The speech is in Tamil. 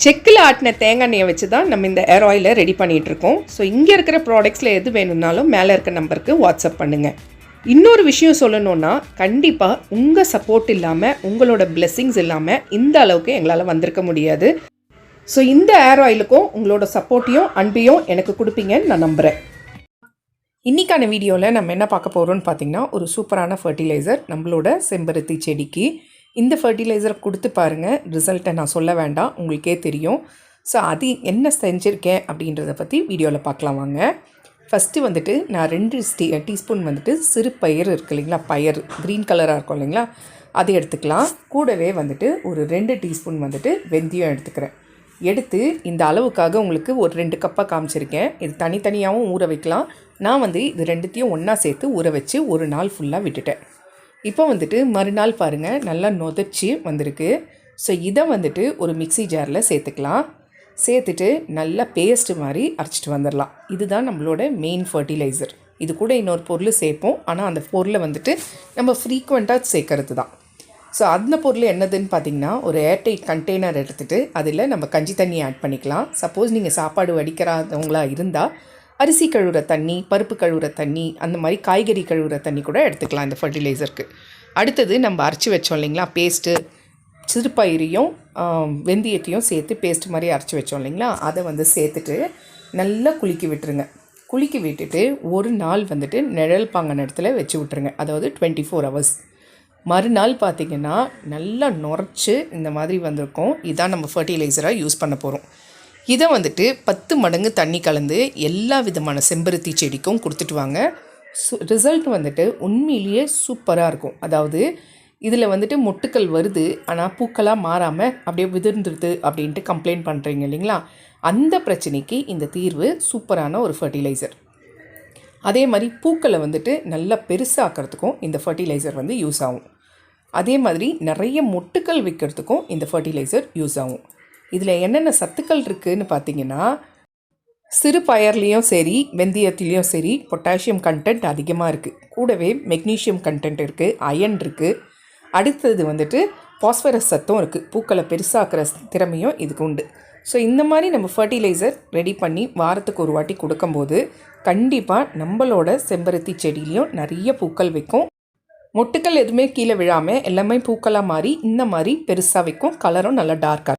செக்கில் ஆட்டின தேங்காய் எண்ணெயை வச்சு தான் நம்ம இந்த ஏர் ஆயிலை ரெடி பண்ணிகிட்ருக்கோம். இருக்கோம் ஸோ இங்கே இருக்கிற ப்ராடக்ட்ஸில் எது வேணும்னாலும் மேலே இருக்க நம்பருக்கு வாட்ஸ்அப் பண்ணுங்கள் இன்னொரு விஷயம் சொல்லணும்னா கண்டிப்பாக உங்கள் சப்போர்ட் இல்லாமல் உங்களோட பிளெஸ்ஸிங்ஸ் இல்லாமல் இந்த அளவுக்கு எங்களால் வந்திருக்க முடியாது. ஸோ இந்த ஏர் ஆயிலுக்கும் உங்களோட சப்போர்ட்டையும் அன்பையும் எனக்கு கொடுப்பீங்கன்னு நான் நம்புகிறேன் இன்றைக்கான வீடியோவில் நம்ம என்ன பார்க்க போகிறோம்னு பார்த்திங்கன்னா ஒரு சூப்பரான ஃபர்டிலைசர் நம்மளோட செம்பருத்தி செடிக்கு. இந்த ஃபர்டிலைசரை கொடுத்து பாருங்கள் ரிசல்ட்டை நான் சொல்ல வேண்டாம். உங்களுக்கே தெரியும். ஸோ அது என்ன செஞ்சுருக்கேன் அப்படின்றத பற்றி வீடியோவில் பார்க்கலாம் வாங்க. ஃபஸ்ட்டு வந்துட்டு நான் ரெண்டு டீ டீஸ்பூன் வந்துட்டு சிறு பயிர் இருக்குது இல்லைங்களா? பயறு. க்ரீன் கலராக இருக்கும் இல்லைங்களா? அதை எடுத்துக்கலாம். கூடவே வந்துட்டு ஒரு ரெண்டு டீஸ்பூன் வந்துட்டு வெந்தயம் எடுத்துக்கிறேன். எடுத்து இந்த அளவுக்காக உங்களுக்கு ஒரு ரெண்டு கப்பாக காமிச்சிருக்கேன். இது தனித்தனியாகவும் ஊற வைக்கலாம். நான் வந்து இது ரெண்டுத்தையும் ஒன்றா சேர்த்து ஊற வச்சு ஒரு நாள் ஃபுல்லாக விட்டுட்டேன். இப்போ வந்துட்டு மறுநாள் பாருங்கள் நல்லா நொதச்சி வந்திருக்கு. ஸோ இதை வந்துட்டு ஒரு மிக்ஸி ஜாரில் சேர்த்துக்கலாம். சேர்த்துட்டு நல்லா பேஸ்ட் மாதிரி அரைச்சிட்டு வந்துடலாம். இதுதான் நம்மளோட மெயின் ஃபர்டிலைசர் இது கூட இன்னொரு பொருள் சேர்ப்போம். ஆனால் அந்த பொருளை வந்துட்டு நம்ம ஃப்ரீக்வெண்ட்டாக சேர்க்கறது தான் ஸோ அந்த பொருள் என்னதுன்னு பார்த்தீங்கன்னா ஒரு ஏர்டைட் கண்டெய்னர் எடுத்துகிட்டு அதில் நம்ம கஞ்சி தண்ணி ஆட் பண்ணிக்கலாம். சப்போஸ் நீங்கள் சாப்பாடு வடிக்கிறாதவங்களா இருந்தால் அரிசி கழுவுற தண்ணி பருப்பு கழுவுற தண்ணி அந்த மாதிரி காய்கறி கழுவுற தண்ணி கூட எடுத்துக்கலாம் இந்த ஃபர்டிலைசருக்கு அடுத்தது நம்ம அரைச்சி வச்சோம் இல்லைங்களா? பேஸ்ட்டு சிறுபயிரையும் வெந்தயத்தையும் சேர்த்து பேஸ்ட் மாதிரி அரைச்சி வச்சோம் இல்லைங்களா? அதை வந்து சேர்த்துட்டு நல்லா குலுக்கி விட்டுருங்க. குலுக்கி விட்டுட்டு ஒரு நாள் வந்துட்டு நிழல் பாங்கன இடத்துல வச்சு விட்டுருங்க. அதாவது டுவெண்ட்டி ஃபோர் ஹவர்ஸ் மறுநாள் பார்த்தீங்கன்னா நல்லா நுரைச்சி இந்த மாதிரி வந்திருக்கும். இதான் நம்ம ஃபர்டிலைசராக யூஸ் பண்ண போகிறோம் இதை வந்துட்டு பத்து மடங்கு தண்ணி கலந்து எல்லா விதமான செம்பருத்தி செடிக்கும் கொடுத்துட்டு வாங்க. ரிசல்ட் வந்துட்டு உண்மையிலேயே சூப்பராக இருக்கும். அதாவது இதில் வந்துட்டு மொட்டுக்கள் வருது ஆனால் பூக்களாக மாறாமல் அப்படியே விதிர்ந்துருது அப்படின்ட்டு கம்ப்ளைண்ட் பண்ணுறீங்க இல்லைங்களா? அந்த பிரச்சனைக்கு இந்த தீர்வு சூப்பரான ஒரு ஃபர்டிலைசர் அதே மாதிரி பூக்களை வந்துட்டு நல்லா பெருசாக்கிறதுக்கும் இந்த ஃபர்டிலைசர் வந்து யூஸ் ஆகும். அதே மாதிரி நிறைய மொட்டுக்கள் வைக்கிறதுக்கும் இந்த ஃபர்டிலைசர் யூஸ் ஆகும். இதில் என்னென்ன சத்துக்கள் இருக்குதுன்னு பார்த்தீங்கன்னா சிறு பயர்லேயும் சரி வெந்தயத்துலேயும் சரி பொட்டாசியம் கண்டென்ட் அதிகமாக இருக்குது கூடவே மெக்னீஷியம் கண்டென்ட் இருக்குது அயன் இருக்குது அடுத்தது வந்துட்டு பாஸ்பரஸ் சத்தும் இருக்குது பூக்களை பெருசாக்குற திறமையும் இதுக்கு உண்டு. ஸோ இந்த மாதிரி நம்ம ஃபர்டிலைசர் ரெடி பண்ணி வாரத்துக்கு ஒரு வாட்டி கொடுக்கும்போது கண்டிப்பாக நம்மளோட செம்பருத்தி செடியிலையும் நிறைய பூக்கள் வைக்கும். மொட்டுக்கள் எதுவுமே கீழே விழாமல் எல்லாமே பூக்களாக மாறி இந்த மாதிரி பெருசாக வைக்கும். கலரும் நல்லா டார்க்காக